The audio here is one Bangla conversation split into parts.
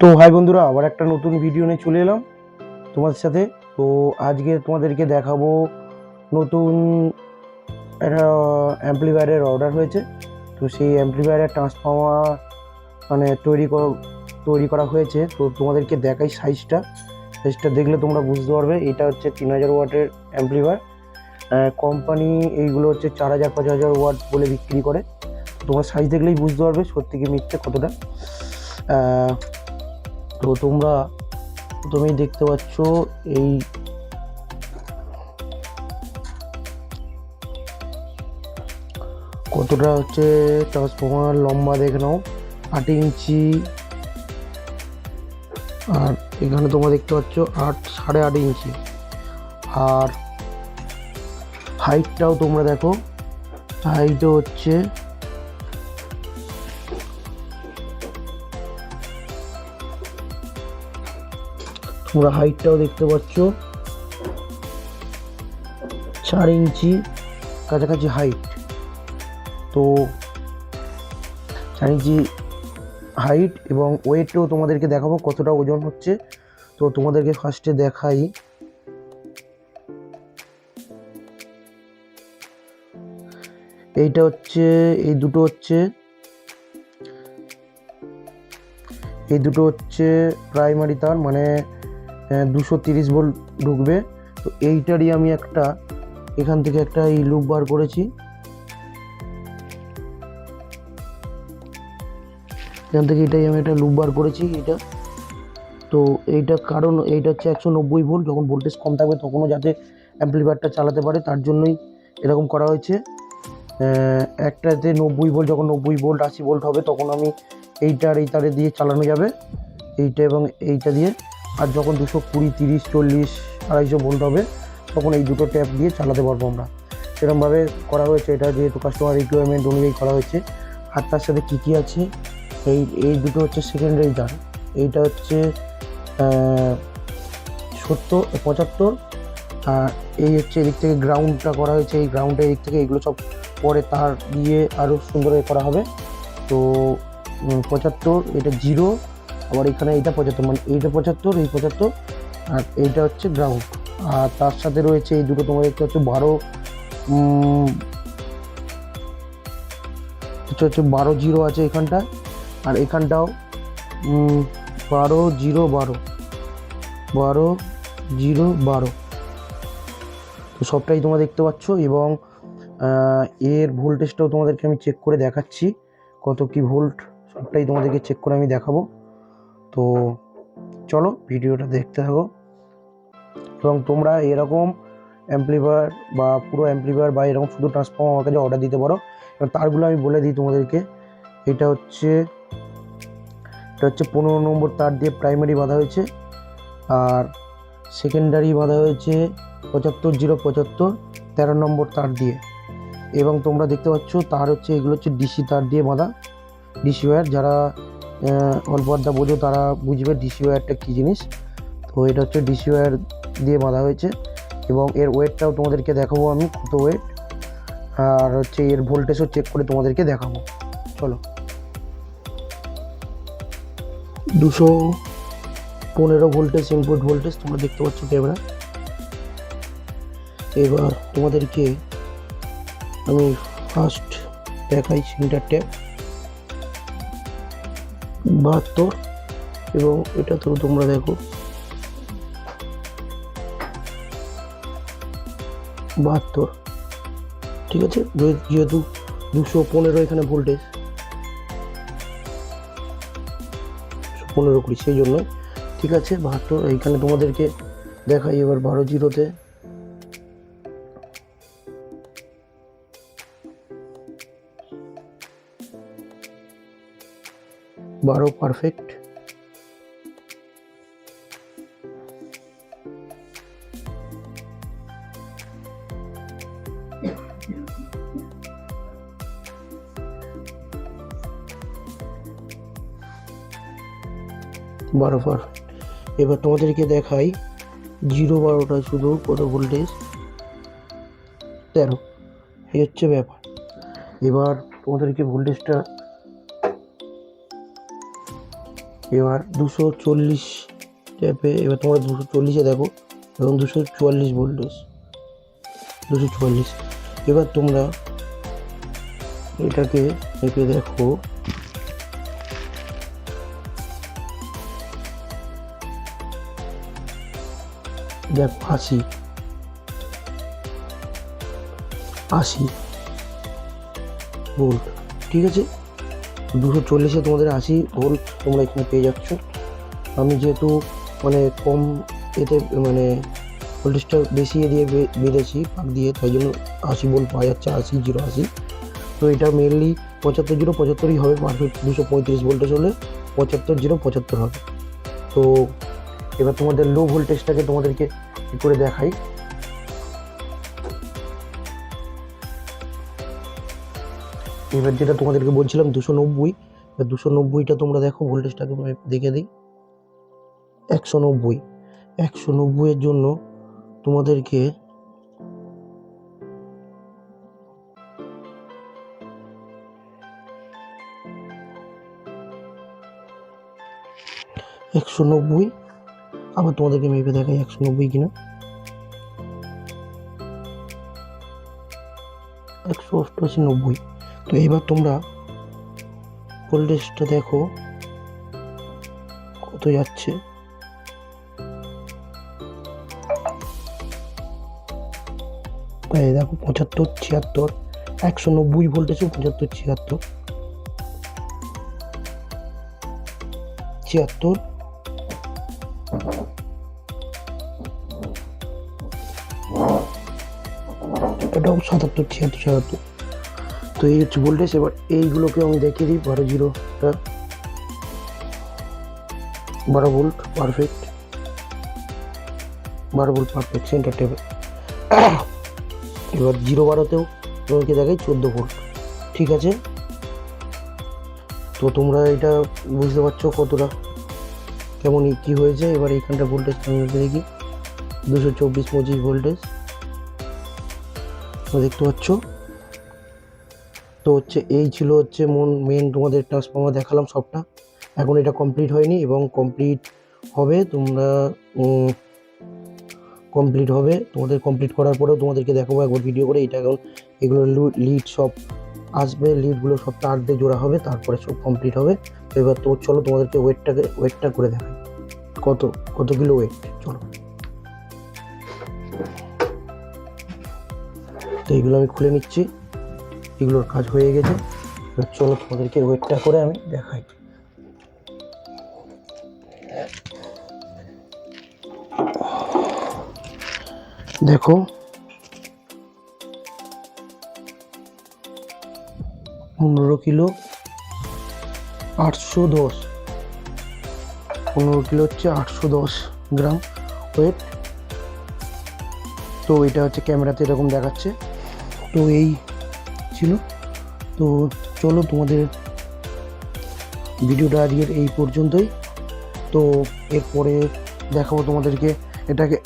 তো হাই বন্ধুরা, আবার একটা নতুন ভিডিও নিয়ে চলে এলাম তোমাদের সাথে। তো আজকে তোমাদেরকে দেখাবো নতুন একটা অ্যাম্পলিফায়ারের অর্ডার হয়েছে। তো সেই অ্যাম্পলিফায়ারের ট্রান্সফর্মার মানে তৈরি করা তৈরি করা হয়েছে। তো তোমাদেরকে দেখাই সাইজটা সাইজটা দেখলে তোমরা বুঝতে পারবে, এটা হচ্ছে তিন হাজার ওয়াটের অ্যাম্পলিফায়ার কোম্পানি এইগুলো হচ্ছে চার হাজার, পাঁচ হাজার ওয়াট বলে বিক্রি করে। তোমার সাইজ দেখলেই বুঝতে পারবে সত্যি কি মিথ্যে কতটা। তো তোমরা তুমি দেখতে পাচ্ছ এই কতটা হচ্ছে ট্রান্সফর্মার লম্বা দেখে নাও, আট ইঞ্চি। আর এখানে তোমরা দেখতে পাচ্ছ আট, সাড়ে আট ইঞ্চি। আর হাইটটাও তোমরা দেখো। হাইটও হচ্ছে তোমরা হাইটটাও দেখতে পাচ্ছ। চার ইঞ্চি কাছাকাছি হাইট তো চার ইঞ্চি হাইট এবং ওয়েটও তোমাদেরকে দেখাবো কতটা ওজন হচ্ছে। তো তোমাদেরকে ফার্স্টে দেখাই। এইটা হচ্ছে, এই দুটো হচ্ছে। এই দুটো হচ্ছে প্রাইমারি তার মানে দুশো তিরিশ ভোল্ট ঢুকবে। তো এইটারই আমি একটা, এখান থেকে একটা এই লুপ বার করেছি। এখান থেকে এটাই আমি একটা লুপ বার করেছি এটা তো এইটা কারণ, এইটা হচ্ছে একশো নব্বই ভোল্ট যখন ভোল্টেজ কম থাকবে তখনও যাতে অ্যাম্পলিফায়ারটা চালাতে পারে, তার জন্যই এরকম করা হয়েছে। একটাতে নব্বই ভোল্ট যখন নব্বই ভোল্ট আশি ভোল্ট হবে, তখন আমি এইটা আর এই তারে দিয়ে চালানো যাবে। এইটা এবং এইটা দিয়ে। আর যখন দুশো কুড়ি, তিরিশ, চল্লিশ, আড়াইশো ভোল্ট হবে, তখন এই দুটো ট্যাপ দিয়ে চালাতে পারব আমরা। সেরকমভাবে করা হয়েছে এটা, যেহেতু কাস্টমার রিকোয়ারমেন্ট অনুযায়ী করা হয়েছে। আর তার সাথে কী কী আছে? এই এই দুটো হচ্ছে সেকেন্ডারি তার এইটা হচ্ছে সত্তর, পঁচাত্তর। আর এই হচ্ছে এদিক থেকে গ্রাউন্ডটা করা হয়েছে। এই গ্রাউন্ডের এদিক থেকে এগুলো সব পরে তার দিয়ে আরও সুন্দর করা হবে। তো পঁচাত্তর, এটা জিরো আবার এখানে এইটা পঁচাত্তর মানে এইটা পঁচাত্তর, এই পঁচাত্তর, আর এইটা হচ্ছে গ্রাউন্ড আর তার সাথে রয়েছে এই দুটো তোমার দেখতে হচ্ছে বারো হচ্ছে হচ্ছে বারো জিরো আছে এখানটা, আর এখানটাও বারো জিরো বারো বারো জিরো বারো। তো সবটাই তোমরা দেখতে পাচ্ছ এবং এর ভোল্টেজটাও তোমাদেরকে আমি চেক করে দেখাচ্ছি, কত কি ভোল্ট, সবটাই তোমাদেরকে চেক করে আমি দেখাবো। তো চলো ভিডিওটা দেখতে থাকো। এবং তোমরা এরকম অ্যাম্পলিফায়ার বা পুরো অ্যাম্পলিফায়ার বা এরকম শুধু ট্রান্সফর্মার আমার কাছে অর্ডার দিতে পারো। এবং তারগুলো আমি বলে দিই তোমাদেরকে। এটা হচ্ছে এটা হচ্ছে পনেরো নম্বর তার দিয়ে প্রাইমারি বাঁধা হয়েছে। আর সেকেন্ডারি বাঁধা হয়েছে পঁচাত্তর জিরো পঁচাত্তর, তেরো নম্বর তার দিয়ে। এবং তোমরা দেখতে পাচ্ছ তার হচ্ছে, এগুলো হচ্ছে ডিসি তার দিয়ে বাঁধা। ডিসি ওয়্যার যারা আহ, অল্প আড্ডা বোঝো তারা বুঝবে ডিসি ওয়্যারটা কী জিনিস। তো এটা হচ্ছে ডিসি ওয়্যার দিয়ে বাঁধা হয়েছে এবং এর ওয়েটটাও তোমাদেরকে দেখাবো আমি কত ওয়েট আর হচ্ছে এর ভোল্টেজও চেক করে তোমাদেরকে দেখাবো। চলো। দুশো পনেরো ভোল্টেজ ইনপুট ভোল্টেজ তোমরা দেখতে পাচ্ছ ক্যামেরা এবার তোমাদেরকে আমি ফার্স্ট দেখাই সেন্টার ট্যাপ বাহাত্তর, এবং এটা তো তোমরা দেখো। বাহাত্তর, ঠিক আছে? যেহেতু দুশো পনেরো এখানে ভোল্টেজ পনেরো কুড়ি, সেই জন্য ঠিক আছে, বাহাত্তর, এইখানে তোমাদেরকে দেখাই, এবার বারো জিরোতে বারো পারফেক্ট বারো পারফেক্ট এবার তোমাদেরকে দেখাই জিরো বারোটা শুধু কত ভোল্টেজ তেরো। এই হচ্ছে ব্যাপার। এবার তোমাদেরকে ভোল্টেজটা এবার দুশো চল্লিশ ট্যাপে, এবার তোমরা দুশো চল্লিশে দেখো এবং দুশো চুয়াল্লিশ ভোল্টেজ। দুশো চুয়াল্লিশ। এবার তোমরা এটাকে মেপে দেখো। দেখো, আশি। আশি ভোল্ট। ঠিক আছে? দুশো চল্লিশে তোমাদের আশি ভোল্ট তোমরা এখানে পেয়ে যাচ্ছ। আমি যেহেতু মানে কম এতে মানে ভোল্টেজটা বেশি দিয়ে বে- বেঁধেছি, পাক দিয়ে, তাই জন্য আশি ভোল্ট পাওয়া যাচ্ছে, আশি জিরো আশি। তো এটা মেনলি পঁচাত্তর জিরো পঁচাত্তরই হবে পারফেক্ট দুশো পঁয়ত্রিশ ভোল্টেজ হলে পঁচাত্তর জিরো পঁচাত্তর হবে। তো এবার তোমাদের লো ভোল্টেজটাকে তোমাদেরকে করে দেখাই। এবার যেটা তোমাদেরকে বলছিলাম, দুশো নব্বই দুশো নব্বইটা তোমরা দেখো ভোল্টেজটাকে দেখে দিই। একশো নব্বই। একশো নব্বইয়ের জন্য তোমাদেরকে একশো নব্বই, আবার তোমাদেরকে মেপে দেখাই একশো নব্বই কিনা। একশো অষ্টআশি নব্বই। তো এবার তোমরা ভোল্টেজটা দেখো কত যাচ্ছে। দেখো পঁচাত্তর, ছিয়াত্তর, একশো নব্বই ভোল্টেজও পঁচাত্তর, ছিয়াত্তর। ছিয়াত্তর। এটাও সাতাত্তর, ছিয়াত্তর, সাতাত্তর। তো এই হচ্ছে ভোল্টেজ এবার এইগুলোকে আমি দেখিয়ে দিই, বারো জিরোটা বারো ভোল্ট পারফেক্ট বারো ভোল্ট পারফেক্ট সেন্টার টেবিল এবার জিরো বারোতেও তোমাকে দেখাই, চোদ্দ ভোল্ট ঠিক আছে? তো তোমরা এটা বুঝতে পারছ কতটা কেমন কী হয়েছে। এবার এইখানটা ভোল্টেজ দেখি, দুশো চব্বিশ পঁচিশ ভোল্টেজ দেখতে পাচ্ছ? তো হচ্ছে এই ছিল হচ্ছে মন মেন তোমাদের ট্রান্সফর্মার দেখালাম সবটা। এখন এটা কমপ্লিট হয়নি এবং কমপ্লিট হবে তোমরা কমপ্লিট হবে। তোমাদের কমপ্লিট করার পরেও তোমাদেরকে দেখাবো একবার ভিডিও করে। এটা এখন এগুলো লিড সব আসবে লিডগুলো সব তার দিয়ে জোড়া হবে, তারপরে সব কমপ্লিট হবে। তো এবার তো চলো তোমাদেরকে ওয়েটটাকে, ওয়েটটা করে দেখাই। কত? কত কিলো ওয়েট চলো। তো এইগুলো আমি খুলে নিচ্ছি। এগুলোর কাজ হয়ে গেছে। চলো তোমাদেরকে ওয়েটটা করে আমি দেখাই। দেখো। পনেরো কিলো আটশো দশ। পনেরো কিলো হচ্ছে আটশো দশ গ্রাম ওয়েট। তো এটা হচ্ছে ক্যামেরাতে এরকম দেখাচ্ছে। তো এই ছিল। তো চলো তোমাদের ভিডিওটা আজকের এই পর্যন্তই। তো এরপরে দেখাবো তোমাদেরকে এটাকে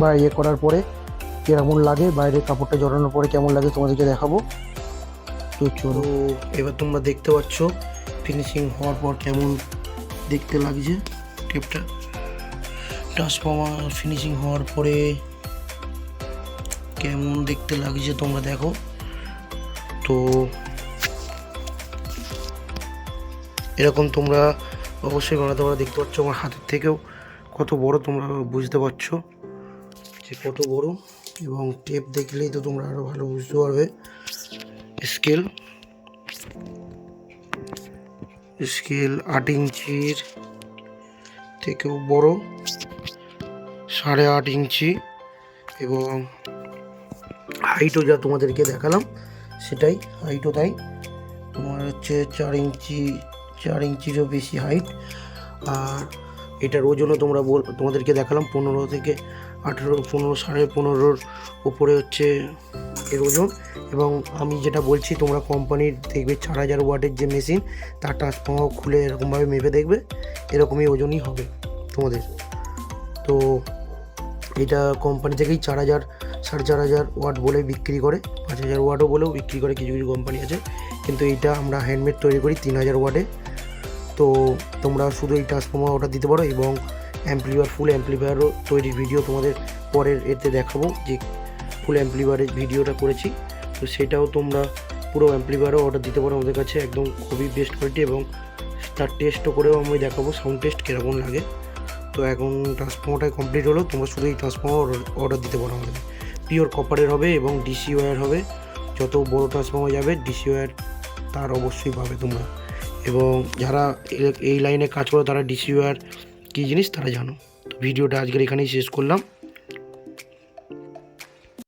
বা ইয়ে করার পরে কেমন লাগে, বাইরে কাপড়টা জড়ানোর পরে কেমন লাগে তোমাদেরকে দেখাবো। তো চলো। এবার তোমরা দেখতে পাচ্ছ ফিনিশিং হওয়ার পর কেমন দেখতে লাগছে টেপটা ট্রান্সফর্মার ফিনিশিং হওয়ার পরে কেমন দেখতে লাগছে তোমরা দেখো। তো এরকম তোমরা অবশ্যই বানাতে তোমরা দেখতে পাচ্ছ, আমার হাতের থেকেও কত বড় তোমরা বুঝতে পারছ যে কত বড়। এবং টেপ দেখলেই তো তোমরা আরও ভালো বুঝতে পারবে। স্কেল স্কেল আট ইঞ্চির থেকেও বড়, সাড়ে আট ইঞ্চি। এবং হাইটও যা তোমাদেরকে দেখালাম সেটাই হাইটও তাই। তোমার হচ্ছে চার ইঞ্চি, চার ইঞ্চিরও বেশি হাইট আর এটার ওজনও তোমরা বল, তোমাদেরকে দেখালাম পনেরো থেকে আঠেরো, পনেরো সাড়ে পনেরোর উপরে হচ্ছে এর ওজন। এবং আমি যেটা বলছি, তোমরা কোম্পানির দেখবে চার হাজার ওয়াটের যে মেশিন তার ট্রান্সফর্মার খুলে এরকমভাবে মেপে দেখবে, এরকমই ওজনই হবে তোমাদের। তো এটা কোম্পানি থেকেই চার হাজার, সাড়ে চার হাজার ওয়াট বলে বিক্রি করে। পাঁচ হাজার ওয়াটও বলেও বিক্রি করে কিছু কিছু কোম্পানি আছে। কিন্তু এইটা আমরা হ্যান্ডমেড তৈরি করি তিন হাজার ওয়াটে তো তোমরা শুধু এই ট্রান্সফর্মার অর্ডার দিতে পারো এবং অ্যাম্পলিফায়ার ফুল অ্যাম্পলিফায়ারও তৈরির ভিডিও তোমাদের পরের এতে দেখাবো যে ফুল অ্যাম্পলিফায়ারের ভিডিওটা করেছি। তো সেটাও তোমরা পুরো অ্যাম্পলিফায়ারও অর্ডার দিতে পারো আমাদের কাছে, একদম খুবই বেস্ট কোয়ালিটি এবং তার টেস্টও করেও আমি দেখাবো সাউন্ড টেস্ট কীরকম লাগে। তো এখন ট্রান্সফর্মারটা কমপ্লিট হলো, তোমরা শুধু এই ট্রান্সফর্মার অর্ডার দিতে পারো আমাদের। পিওর কপারের হবে এবং ডিসি ওয়্যার হবে। যত বড় ট্রান্সফর্মার যাবে, ডিসি ওয়্যার তার অবশ্যই পাবে তোমরা। এবং যারা এই লাইনে কাজ করো, তারা ডিসি ওয়্যার কী জিনিস? তারা জানো। তো ভিডিওটা আজকের এখানেই শেষ করলাম।